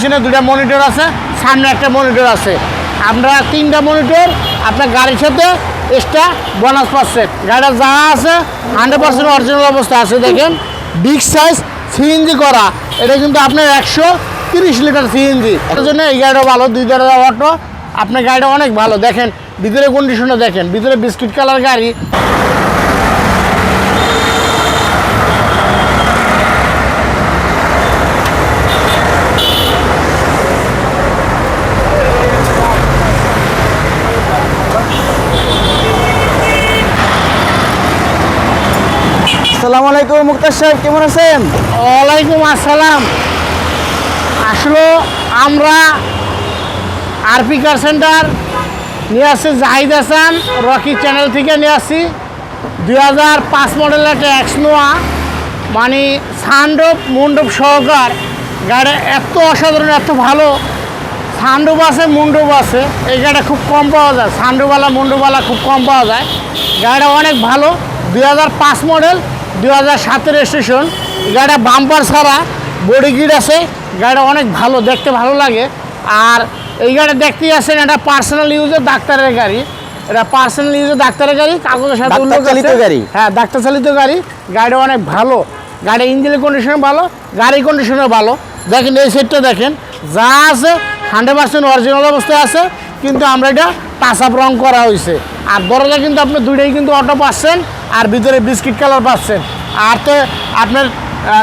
পিছনে দুটা মনিটর আছে, সামনে একটা মনিটর আছে। আমরা তিনটা মনিটর আপনার গাড়ির সাথে এক্সট্রা বোনাস পাচ্ছেন গাড়িটা যা আছে হান্ড্রেড পার্সেন্ট অরিজিনাল অবস্থা আছে, দেখেন। বিগ সাইজ সিএনজি করা। এটা কিন্তু আপনার একশো তিরিশ লিটার সিএনজি এটার জন্য এই গাড়িটা ভালো, দুই দরজা অটো আপনার গাড়িটা অনেক ভালো। দেখেন, ভিতরে কন্ডিশনটা দেখেন, ভিতরে বিস্কিট কালার গাড়ি। আসসালামু আলাইকুম মুক্তার সাহেব, কেমন আছেন? ওয়ালাইকুম আসসালাম। আসলে আমরা আরপি কার সেন্টার নিয়ে আসছি, জাহিদ হাসান রকি চ্যানেল থেকে নিয়ে আসছি। দুই হাজার পাঁচ মডেলের একটা এক্সনোয়া মানে সানডোপ মুন্ডপ সহকার। গাড়ি এত অসাধারণ, এত ভালো। সানডোপ আছে মুন্ডপ আছে। এই গাড়িটা খুব কম পাওয়া যায়। সানডোবালা মুন্ডোবালা খুব কম পাওয়া যায়। গাড়িটা অনেক ভালো। দুই হাজার পাঁচ মডেল দুই হাজার সাতের স্টেশন গাড়িটা বাম্পার ছাড়া বডি কিট আছে গাড়িটা অনেক ভালো দেখতে ভালো লাগে। আর এই গাড়ি দেখতেই আছেন এটা পার্সোনাল ইউজের ডাক্তারের গাড়ি। এটা পার্সোনাল ইউজের ডাক্তারের গাড়ি কাগজের সাথে ডাক্তার উল্লেখ চালিত গাড়ি? হ্যাঁ ডাক্তার চালিত গাড়ি। গাড়িটা অনেক ভালো। গাড়ির ইঞ্জিনের কন্ডিশন ভালো গাড়ির কন্ডিশনও ভালো। দেখেন এই সেটটা দেখেন যা আছে হান্ড্রেড পার্সেন্ট অরিজিনাল অবস্থায় আছে কিন্তু আমরা এটা টাচ আপ রং করা হয়েছে। আর দরজা কিন্তু আপনি দুইটাই কিন্তু অটো পাচ্ছেন। আর ভিতরে বিস্কিট কালার পাচ্ছেন। আর তো আপনার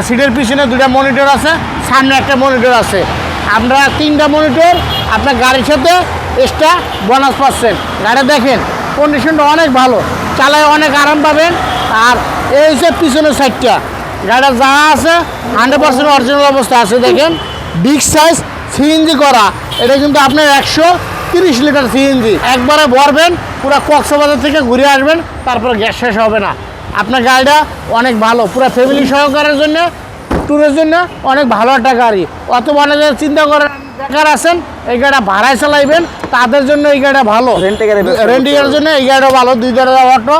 সিটের পিছনে দুটা মনিটর আছে, সামনে একটা মনিটর আছে। আমরা তিনটা মনিটর আপনার গাড়ির সাথে এক্সট্রা বোনাস পাচ্ছেন। গাড়ি দেখেন কন্ডিশনটা অনেক ভালো, চালায় অনেক আরাম পাবেন। আর এই হচ্ছে পিছনের সাইডটা গাড়িটা যা আছে হান্ড্রেড পার্সেন্ট অরিজিনাল অবস্থা আছে, দেখেন। বিগ সাইজ সিএনজি করা, এটা কিন্তু আপনার একশো তিরিশ লিটার সিএনজি একবারে ভরবেন পুরো কক্সবাজার থেকে ঘুরে আসবেন তারপরে গ্যাস শেষ হবে না। আপনার গাড়িটা অনেক ভালো পুরো ফ্যামিলি সহকারের জন্য ট্যুরের জন্য অনেক ভালো একটা গাড়ি। অত অনেকে চিন্তা করেন বেকার আছেন এই গাড়িটা ভাড়ায় চালাইবেন তাদের জন্য এই গাড়িটা ভালো। রেন্টিংয়ের জন্য এই গাড়িটা ভালো দুই দরজা অটো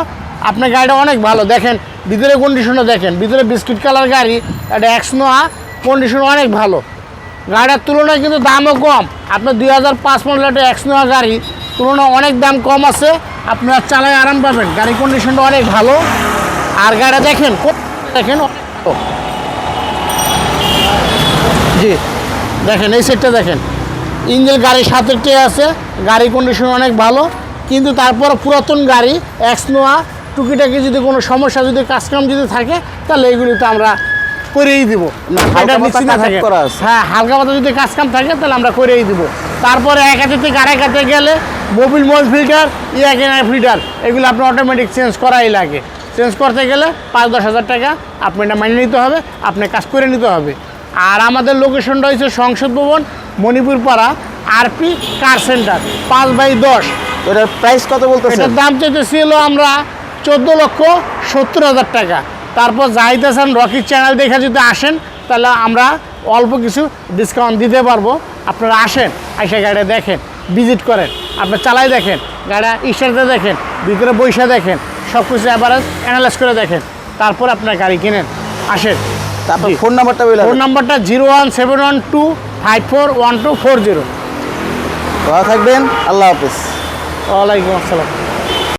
আপনার গাড়িটা অনেক ভালো। দেখেন ভিতরে কন্ডিশনটা দেখেন ভিতরে বিস্কিট কালার গাড়ি এটা এক্সনোয়া কন্ডিশন অনেক ভালো। গাড়ির তুলনায় কিন্তু দামও কম। আপনার দুই হাজার পাঁচ মডেল একটা এক্সনোয়া গাড়ি, তুলনায় অনেক দাম কম আছে। আপনারা চালায় আরাম পাবেন। গাড়ির কন্ডিশনটা অনেক ভালো। আর গাড়িটা দেখেন দেখেন জি, দেখেন, এই সেটটা দেখেন। ইঞ্জিন গাড়ির সাথে আছে গাড়ি কন্ডিশন অনেক ভালো। কিন্তু তারপর পুরাতন গাড়ি এক্সনোয়া টুকিটাকি যদি কোনো সমস্যা, যদি কাজকাম যদি থাকে, তাহলে এগুলি তো আমরা করেই দিব। এটা কাজ থাকে। হ্যাঁ হালকা পাতা যদি কাজকাম থাকে তাহলে আমরা করেই দিব। তারপরে এক হাতে থেকে আরেক হাতে গেলে মোবিল মোল ফিল্টার ইয়াকেনার ফিল্টার এগুলো আপনার অটোমেটিক চেঞ্জ করাই লাগে। চেঞ্জ করতে গেলে পাঁচ দশ হাজার টাকা আপনি এটা মানিয়ে নিতে হবে আপনি কাজ করে নিতে হবে। আর আমাদের লোকেশনটা হচ্ছে সংসদ ভবন মণিপুর পাড়া আরপি কার সেন্টার পাঁচ বাই দশ। ওটার প্রাইস কত বলতে এটার দাম চাইতেছিল আমরা চোদ্দ লক্ষ সত্তর হাজার টাকা। তারপর হাসান রকির চ্যানেল দেখে যদি আসেন তাহলে আমরা অল্প কিছু ডিসকাউন্ট দিতে পারব। আপনারা আসেন এসে গাড়ি দেখেন ভিজিট করেন। আপনার চালাই দেখেন গাড়ি স্টার্টে দেখেন ভিতরে বৈশা দেখেন সব কিছু অ্যাভারেজ অ্যানালাইজ করে দেখেন। তারপর আপনার গাড়ি কিনেন আসেন। তারপর ফোন নাম্বারটা ফোন নাম্বারটা zero one seven one two five four one two four zero ভালো থাকবেন আল্লাহ হাফিজ। ওয়ালাইকুম আসসালাম।